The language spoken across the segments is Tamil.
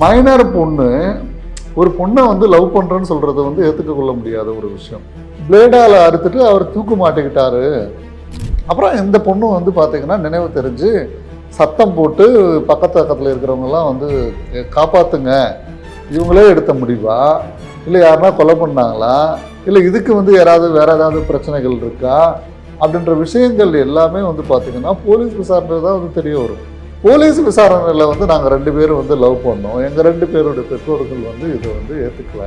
மைனர் பொண்ணு ஒரு பொண்ணை வந்து லவ் பண்ணுறேன்னு சொல்கிறத வந்து ஏற்றுக்க கொள்ள முடியாத ஒரு விஷயம். பிளேடால் அறுத்துட்டு அவர் தூக்கு மாட்டிக்கிட்டாரு. அப்புறம் இந்த பொண்ணு வந்து பார்த்திங்கன்னா நினைவு தெரிஞ்சு சத்தம் போட்டு பக்கத்து பக்கத்தில் இருக்கிறவங்கலாம் வந்து காப்பாற்றுங்க காப்பாத்துங்க. இவங்களே எடுத்த முடிவா? இல்லை யாருன்னா கொலை பண்ணாங்களா? இல்லை இதுக்கு வந்து யாராவது வேற ஏதாவது பிரச்சனைகள் இருக்கா? அப்படின்ற விஷயங்கள் எல்லாமே வந்து பார்த்தீங்கன்னா போலீஸ் விசாரணை தான் வந்து தெரிய வரும். போலீஸ் விசாரணையில் வந்து நாங்கள் ரெண்டு பேரும் வந்து லவ் பண்ணோம். எங்கள் ரெண்டு பேருடைய பெற்றோர்கள் வந்து இதை வந்து ஏற்றுக்கல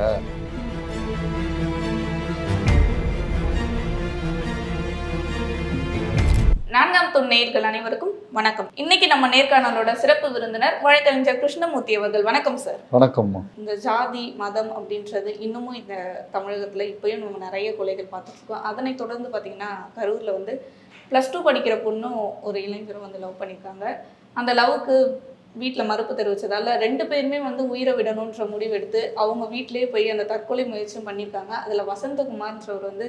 நான்காம் துண் நேயர்கள் அனைவருக்கும் வணக்கம். இன்னைக்கு நம்ம நேர்காணலோட சிறப்பு விருந்தினர் வழக்கறிஞர் கிருஷ்ணமூர்த்தி அவர்கள். வணக்கம் சார். வணக்கம்மா. இந்த ஜாதி மதம் அப்படின்றது இன்னமும் இந்த தமிழகத்துல இப்பயும் நம்ம நிறைய கொலைகள் பார்த்துட்டு இருக்கோம். அதனை தொடர்ந்து பார்த்தீங்கன்னா கரூர்ல வந்து ப்ளஸ் டூ படிக்கிற பொண்ணும் ஒரு இளைஞரும் வந்து லவ் பண்ணியிருக்காங்க அந்த லவ்வுக்கு வீட்டில் மறுப்பு தெரிவித்ததால ரெண்டு பேருமே வந்து உயிரை விடணுன்ற முடிவு எடுத்து அவங்க வீட்டிலேயே போய் அந்த தற்கொலை முயற்சியும் பண்ணியிருக்காங்க. அதில் வசந்தகுமார்ன்றவர் வந்து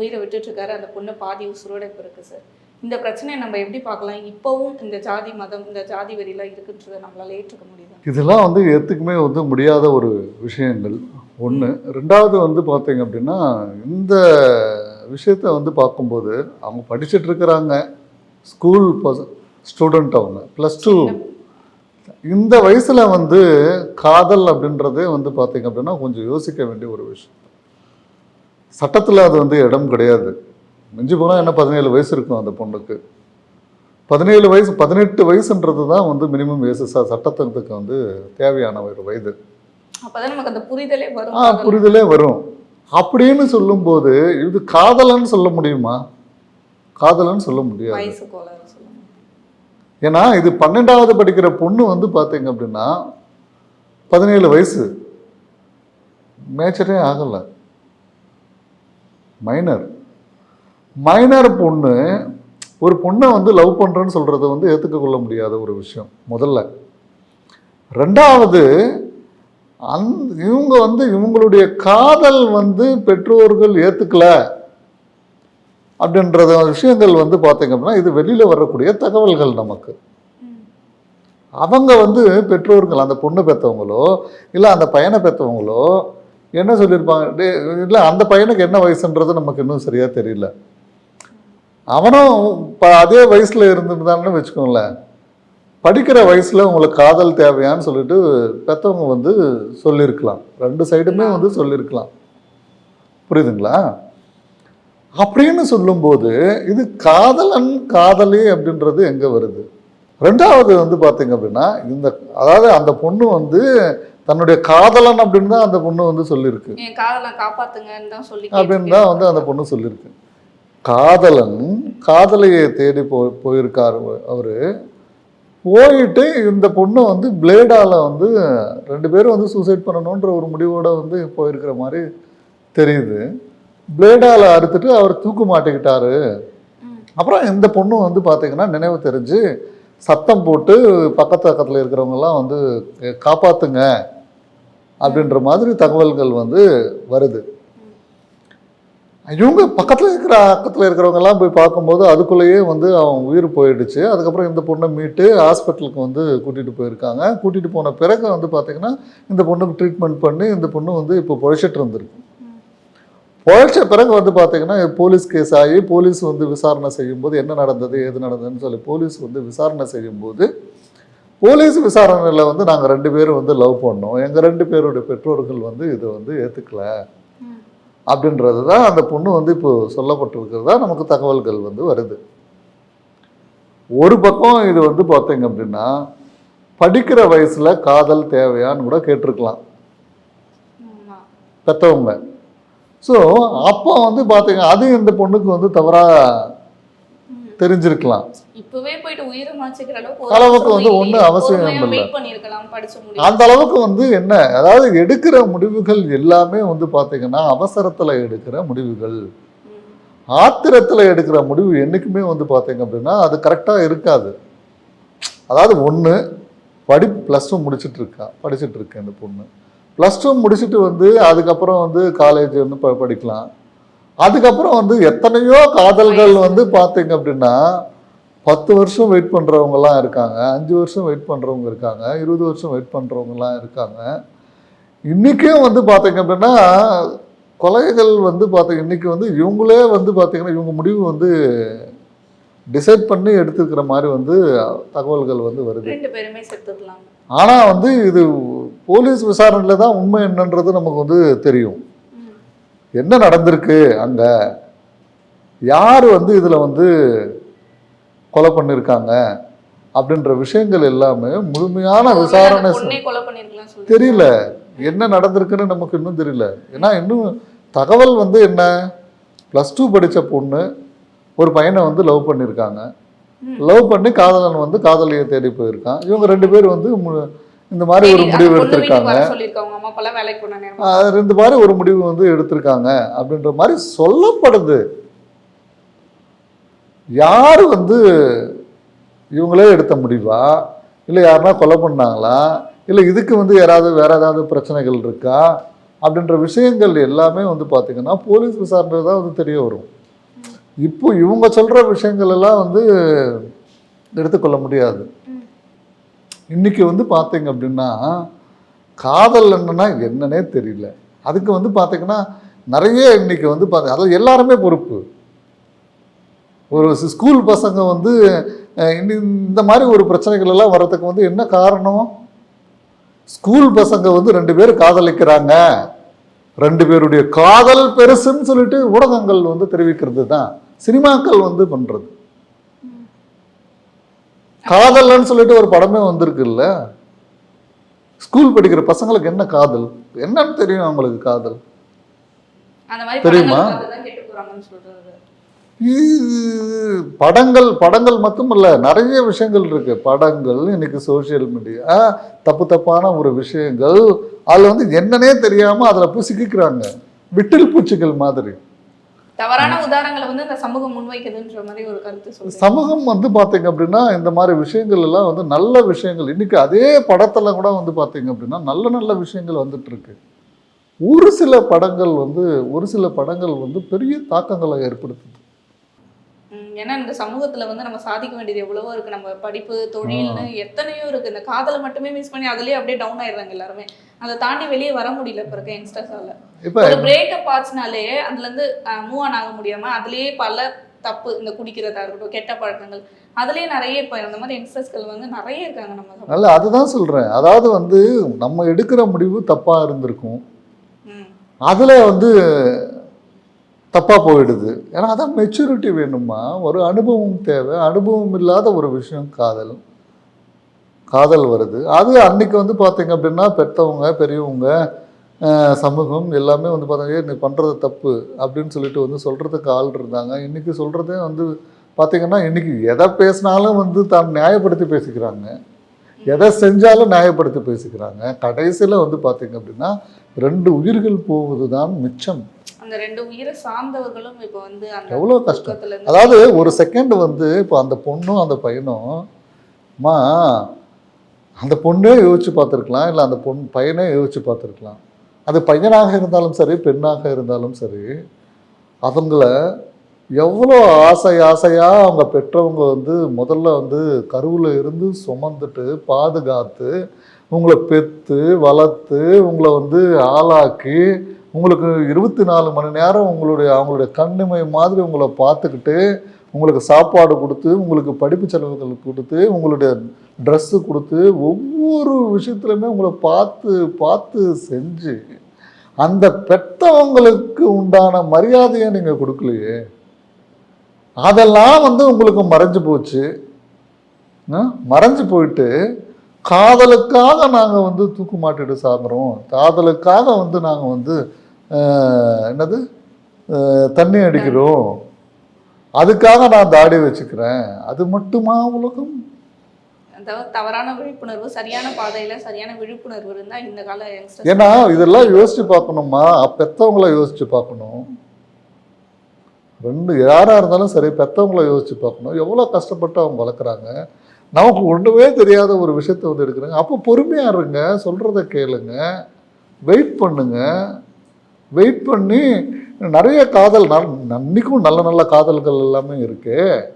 உயிரை விட்டுட்ருக்காரு அந்த பொண்ணு பாதி உசுரோட இப்போ இருக்குது சார். இந்த பிரச்சனையை நம்ம எப்படி பார்க்கலாம்? இப்போவும் இந்த ஜாதி மதம் இந்த ஜாதி வெறியெல்லாம் இருக்குன்றதை நம்மளால ஏற்றுக்க முடியுது? இதெல்லாம் வந்து எத்துக்குமே வந்து முடியாத ஒரு விஷயங்கள். ஒன்று ரெண்டாவது வந்து பார்த்தீங்க அப்படின்னா இந்த விஷயத்த வந்து பார்க்கும்போது அவங்க படிச்சுட்டு இருக்கிறாங்க. ஸ்கூல் ஸ்டூடெண்ட் அவங்க. ப்ளஸ் டூ இந்த வயசில் வந்து காதல் அப்படின்றதே வந்து பார்த்தீங்க அப்படின்னா கொஞ்சம் யோசிக்க வேண்டிய ஒரு விஷயம். சட்டத்தில் அது வந்து இடம் கிடையாது. மிஞ்சி போனால் என்ன பதினேழு வயசு இருக்கும் அந்த பொண்ணுக்கு. பதினேழு வயசு பதினெட்டு வயசுன்றது தான் வந்து மினிமம் வயசு ச சட்டத்திட்டத்துக்கு வந்து தேவையான ஒரு வயது. புரிதலே வரும். ஆ புரிதலே வரும். அப்படின்னு சொல்லும்போது இது காதலன்னு சொல்ல முடியுமா? காதலன்னு சொல்ல முடியாது. ஏன்னா இது பன்னெண்டாவது படிக்கிற பொண்ணு வந்து பார்த்தீங்க அப்படின்னா பதினேழு வயசு. மேச்சரே ஆகலை. மைனர் மைனர் பொண்ணு ஒரு பொண்ணை வந்து லவ் பண்ணுறேன்னு சொல்கிறத வந்து ஏற்றுக்க கொள்ள முடியாத ஒரு விஷயம் முதல்ல. ரெண்டாவது அந் இவங்க வந்து இவங்களுடைய காதல் வந்து பெற்றோர்கள் ஏற்றுக்கல அப்படின்றத விஷயங்கள் வந்து பார்த்தீங்க அப்படின்னா இது வெளியில் வரக்கூடிய தகவல்கள் நமக்கு. அவங்க வந்து பெற்றோர்கள் அந்த பொண்ணு பெற்றவங்களோ இல்லை அந்த பையனை பெற்றவங்களோ என்ன சொல்லியிருப்பாங்க? டே இல்லை அந்த பையனுக்கு என்ன வயசுன்றது நமக்கு இன்னும் சரியாக தெரியல. அவனும் இப்போ அதே வயசில் இருந்திருந்தான்னு வச்சுக்கோங்களேன். படிக்கிற வயசில் உங்களுக்கு காதல் தேவையான்னு சொல்லிட்டு பெற்றவங்க வந்து சொல்லியிருக்கலாம். ரெண்டு சைடுமே வந்து சொல்லியிருக்கலாம். புரியுதுங்களா? அப்படின்னு சொல்லும்போது இது காதலன் காதலி அப்படின்றது எங்கே வருது? ரெண்டாவது வந்து பார்த்தீங்க அப்படின்னா இந்த அதாவது அந்த பொண்ணு வந்து தன்னுடைய காதலன் அப்படின்னு தான் அந்த பொண்ணு வந்து சொல்லியிருக்கு அப்படின்னு தான் வந்து அந்த பொண்ணு சொல்லியிருக்கு காதலன் காதலையை தேடி போ போயிருக்காரு அவரு. போயிட்டு இந்த பொண்ணு வந்து பிளேடால வந்து ரெண்டு பேரும் வந்து சூசைட் பண்ணணுன்ற ஒரு முடிவோட வந்து போயிருக்கிற மாதிரி தெரியுது. பிளேடால் அறுத்துட்டு அவர் தூக்கு மாட்டிக்கிட்டாரு. அப்புறம் இந்த பொண்ணு வந்து பார்த்தீங்கன்னா நினைவு தெரிஞ்சு சத்தம் போட்டு பக்கத்து பக்கத்தில் இருக்கிறவங்கெல்லாம் வந்து காப்பாற்றுங்க அப்படின்ற மாதிரி தகவல்கள் வந்து வருது. இவங்க பக்கத்தில் இருக்கிற பக்கத்தில் இருக்கிறவங்கெல்லாம் போய் பார்க்கும்போது அதுக்குள்ளேயே வந்து அவன் உயிர் போயிடுச்சு. அதுக்கப்புறம் இந்த பொண்ணை மீட்டு ஹாஸ்பிட்டலுக்கு வந்து கூட்டிகிட்டு போயிருக்காங்க. கூட்டிகிட்டு போன பிறகு வந்து பார்த்திங்கன்னா இந்த பொண்ணுக்கு ட்ரீட்மெண்ட் பண்ணி இந்த பொண்ணு வந்து இப்போ பொழைச்சிட்டு இருந்திருக்கு. பொழைச்ச பிறகு வந்து பார்த்தீங்கன்னா போலீஸ் கேஸ் ஆகி போலீஸ் வந்து விசாரணை செய்யும்போது என்ன நடந்தது ஏது நடந்ததுன்னு சொல்லி போலீஸ் வந்து விசாரணை செய்யும்போது போலீஸ் விசாரணையில் வந்து நாங்கள் ரெண்டு பேரும் வந்து லவ் பண்ணோம் எங்கள் ரெண்டு பேருடைய பெற்றோர்கள் வந்து இதை வந்து ஏற்றுக்கல. அப்படின்றது தான் அந்த பொண்ணு வந்து இப்போ சொல்லப்பட்டிருக்கிறதா நமக்கு தகவல்கள் வந்து வருது ஒரு பக்கம் இது வந்து பார்த்தீங்க அப்படின்னா படிக்கிற வயசில் காதல் தேவையான்னு கூட கேட்டிருக்கலாம். பெற்றவங்க ஸோ அப்போ வந்து பார்த்தீங்க அது இந்த பொண்ணுக்கு வந்து தவறாக. தெரிஞ்சிருக்கலாம் அளவுக்கு வந்து ஒண்ணும் அவசியம் இல்லை. அந்த அளவுக்கு வந்து என்ன அதாவது எடுக்கிற முடிவுகள் எல்லாமே வந்து பார்த்தீங்கன்னா அவசரத்தில் எடுக்கிற முடிவுகள். ஆத்திரத்தில் எடுக்கிற முடிவு என்றைக்குமே வந்து பார்த்தீங்க அப்படின்னா அது கரெக்டாக இருக்காது அதாவது ஒன்று படி ப்ளஸ் டூ முடிச்சிட்டு இருக்கா படிச்சுட்டு இருக்கு அந்த பொண்ணு ப்ளஸ் டூ முடிச்சுட்டு வந்து அதுக்கப்புறம் வந்து காலேஜ் வந்து ப படிக்கலாம். அதுக்கப்புறம் வந்து எத்தனையோ காதல்கள் வந்து பார்த்தீங்க அப்படின்னா பத்து வருஷம் வெயிட் பண்ணுறவங்கலாம் இருக்காங்க அஞ்சு வருஷம் வெயிட் பண்ணுறவங்க இருக்காங்க இருபது வருஷம் வெயிட் பண்ணுறவங்கலாம் இருக்காங்க. இன்றைக்கும் வந்து பார்த்தீங்க அப்படின்னா கொலைகள் வந்து பார்த்தீங்க இன்றைக்கி வந்து இவங்களே வந்து பார்த்தீங்கன்னா இவங்க முடிவு வந்து டிசைட் பண்ணி எடுத்துக்கிற மாதிரி வந்து தகவல்கள் வந்து வருது. ஆனால் வந்து இது போலீஸ் விசாரணையில் தான் உண்மை என்னன்றது நமக்கு வந்து தெரியும். என்ன நடந்திருக்கு அங்கே? யார் வந்து இதில் வந்து கொலை பண்ணியிருக்காங்க அப்படின்ற விஷயங்கள் எல்லாமே முழுமையான விசாரணை தெரியல. என்ன நடந்திருக்குன்னு நமக்கு இன்னும் தெரியல. ஏன்னா இன்னும் தகவல் வந்து என்ன? ப்ளஸ் டூ படித்த பொண்ணு ஒரு பையனை வந்து லவ் பண்ணியிருக்காங்க. லவ் பண்ணி காதலன் வந்து காதலியை தேடி போயிருக்கான். இவங்க ரெண்டு பேர் வந்து இந்த மாதிரி ஒரு முடிவு எடுத்திருக்காங்க. ரெண்டு மாதிரி ஒரு முடிவு வந்து எடுத்திருக்காங்க அப்படின்ற மாதிரி சொல்லப்படுது. யார் வந்து இவங்களே எடுத்த முடிவா? இல்லை யாருன்னா கொலை பண்ணாங்களா? இல்லை இதுக்கு வந்து யாராவது வேற ஏதாவது பிரச்சனைகள் இருக்கா? அப்படின்ற விஷயங்கள் எல்லாமே வந்து பார்த்தீங்கன்னா போலீஸ் விசாரணை தான் வந்து தெரிய வரும். இப்போ இவங்க சொல்கிற விஷயங்கள் எல்லாம் வந்து எடுத்துக்கொள்ள முடியாது. இன்றைக்கி வந்து பார்த்தீங்க அப்படின்னா காதல் என்னன்னா என்னன்னே தெரியல. அதுக்கு வந்து பார்த்தீங்கன்னா நிறைய இன்னைக்கு வந்து பார்த்து அதாவது எல்லாருமே பொறுப்பு. ஒரு ஸ்கூல் பசங்க வந்து இந்த- மாதிரி ஒரு பிரச்சனைகள் எல்லாம் வர்றதுக்கு வந்து என்ன காரணம்? ஸ்கூல் பசங்க வந்து ரெண்டு பேர் காதலிக்கிறாங்க. ரெண்டு பேருடைய காதல் பெருசுன்னு சொல்லிட்டு ஊடகங்கள் வந்து தெரிவிக்கிறது தான் சினிமாக்கள் வந்து பண்ணுறது காதல்னு சொல்லிட்டு ஒரு படமே வந்திருக்குல்ல? ஸ்கூல் படிக்கிற பசங்களுக்கு என்ன காதல்? என்னன்னு தெரியும் அவங்களுக்கு காதல். தெரியுமா? படங்கள் படங்கள் மட்டுமல்ல நிறைய விஷயங்கள் இருக்கு. படங்கள் இன்னைக்கு சோஷியல் மீடியா தப்பு தப்பான ஒரு விஷயங்கள் அதுல வந்து என்னன்னே தெரியாம அதுல போய் சிக்கிக்கிறாங்க. விட்டில் பூச்சிகள் மாதிரி. தவறான உதாரணங்களை வந்து இந்த சமூகம் முன்வைக்குதுன்ற மாதிரி ஒரு கருத்து சமூகம் வந்து பார்த்தீங்க அப்படின்னா இந்த மாதிரி விஷயங்கள் எல்லாம் வந்து நல்ல விஷயங்கள். இன்னைக்கு அதே படத்துல கூட வந்து பார்த்தீங்க அப்படின்னா நல்ல நல்ல விஷயங்கள் வந்துட்டு இருக்கு. ஒரு சில படங்கள் வந்து ஒரு சில படங்கள் வந்து பெரிய தாக்கங்களை ஏற்படுத்துது. ஏன்னா இந்த சமூகத்துல வந்து நம்ம சாதிக்க வேண்டியது எவ்வளவோ இருக்கு. நம்ம படிப்பு தொழில்னு எத்தனையோ இருக்கு. இந்த காதலை மட்டுமே மிஸ் பண்ணி அதுலயே அப்படியே டவுன் ஆயிடுறாங்க எல்லாருமே. அதை தாண்டி வெளியே வர முடியல இப்ப இருக்க யங்ஸ்டர்ஸால ஒரு பிரேக்கப் ஆச்சுனாலே அதுல இருந்து மூவ் ஆன் ஆக முடியாம அதுலயே பல தப்பு இந்த குடிக்கிறதா இருக்கட்டும் கெட்ட பழக்கங்கள் அதுலயே நிறைய இப்ப இந்த மாதிரி யங்ஸ்டர்ஸ்கள் வந்து நிறைய இருக்காங்க நம்ம. நல்ல அதுதான் சொல்றேன். அதாவது வந்து நம்ம எடுக்கிற முடிவு தப்பா இருந்திருக்கும். அதுல வந்து தப்பாக போயிடுது. ஏன்னா அதான் மெச்சூரிட்டி வேணுமா ஒரு அனுபவம் தேவை. அனுபவம் இல்லாத ஒரு விஷயம் காதல். காதல் வருது. அது அன்னைக்கு வந்து பார்த்தீங்க அப்படின்னா பெற்றவங்க பெரியவங்க சமூகம் எல்லாமே வந்து பார்த்தாங்க நீ பண்ணுறது தப்பு அப்படின்னு சொல்லிட்டு வந்து சொல்கிறதுக்கு ஆள் இருந்தாங்க. இன்றைக்கி சொல்கிறதே வந்து பார்த்திங்கன்னா இன்றைக்கி எதை பேசினாலும் வந்து தான் நியாயப்படுத்தி பேசிக்கிறாங்க. எதை செஞ்சாலும் நியாயப்படுத்தி பேசிக்கிறாங்க. கடைசியில் வந்து பார்த்திங்க அப்படின்னா ரெண்டு உயிர்கள் போவது தான் மிச்சம். அந்த ரெண்டு உயிரை சார்ந்தவர்களும் இப்ப வந்து அந்த எவ்வளோ கஷ்டம். அதாவது ஒரு செகண்ட் வந்து இப்போ அந்த பொண்ணும் அந்த பையனும் அம்மா அந்த பொண்ணே யோசிச்சு பார்த்துருக்கலாம். இல்லை அந்த பொண் பையனே யோசிச்சு பார்த்துருக்கலாம். அது பையனாக இருந்தாலும் சரி பெண்ணாக இருந்தாலும் சரி அவங்கள எவ்வளோ ஆசை ஆசையாக அவங்க பெற்றவங்க வந்து முதல்ல வந்து கருவில் இருந்து சுமந்துட்டு பாதுகாத்து உங்களை பெற்று வளர்த்து உங்களை வந்து ஆளாக்கி உங்களுக்கு இருபத்தி நாலு மணி நேரம் உங்களுடைய அவங்களுடைய கண்ணிமை மாதிரி உங்களை பார்த்துக்கிட்டு உங்களுக்கு சாப்பாடு கொடுத்து உங்களுக்கு படிப்பு செலவுகள் கொடுத்து உங்களுடைய ட்ரெஸ்ஸு கொடுத்து ஒவ்வொரு விஷயத்துலையுமே உங்களை பார்த்து பார்த்து செஞ்சு அந்த பெற்றவங்களுக்கு உண்டான மரியாதையை நீங்கள் கொடுக்கலையே. அதெல்லாம் வந்து உங்களுக்கு மறைஞ்சு போச்சு. மறைஞ்சு போயிட்டு காதலுக்காக நாங்கள் வந்து தூக்கு மாட்டிட்டு சாப்பிட்றோம் காதலுக்காக வந்து நாங்கள் வந்து என்னது? தண்ணி அடிக்கிறோம். அதுக்காக நான் தாடி வச்சுக்கிறேன். அது மட்டுமா உலகம்? அதாவது தவறான விழிப்புணர்வு சரியான பாதையில சரியான விழிப்புணர்வு இருந்தா இந்த கால ஏன்னா இதெல்லாம் யோசிச்சு பார்க்கணுமா? பெத்தவங்கள யோசிச்சு பார்க்கணும். ரெண்டு யாராக இருந்தாலும் சரி பெத்தவங்கள யோசிச்சு பார்க்கணும். எவ்வளோ கஷ்டப்பட்டு அவங்க வளர்க்குறாங்க. நமக்கு ஒன்றுமே தெரியாத ஒரு விஷயத்தை வந்து எடுக்கிறாங்க. அப்போ பொறுமையாக இருங்க. சொல்கிறத கேளுங்க. வெயிட் பண்ணுங்க. வெயிட் பண்ணி நிறைய காதல் ந- இன்னைக்கும் நல்ல நல்ல காதல்கள் எல்லாமே இருக்கு.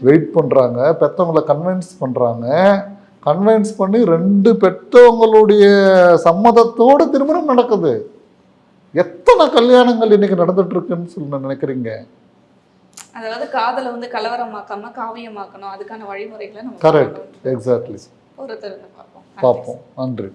வெயிட் பண்ணுறாங்க பெற்றவங்களை கன்வின்ஸ் பண்ணுறாங்க கன்வின்ஸ் பண்ணி ரெண்டு பெற்றவங்களுடைய சம்மதத்தோட திருமணம் நடக்குது. எத்தனை கல்யாணங்கள் இன்னைக்கு நடந்துட்டு இருக்குன்னு சொல்லி நினைக்கிறீங்க? அதாவது காதலை வந்து கலவரமாக்காம காவியமாக்கணும். அதுக்கான வழிமுறைகளை நம்ம கரெக்ட். எக்ஸாக்ட்லி பொறுத்திருந்து பார்ப்போம். பார்ப்போம். நன்றி.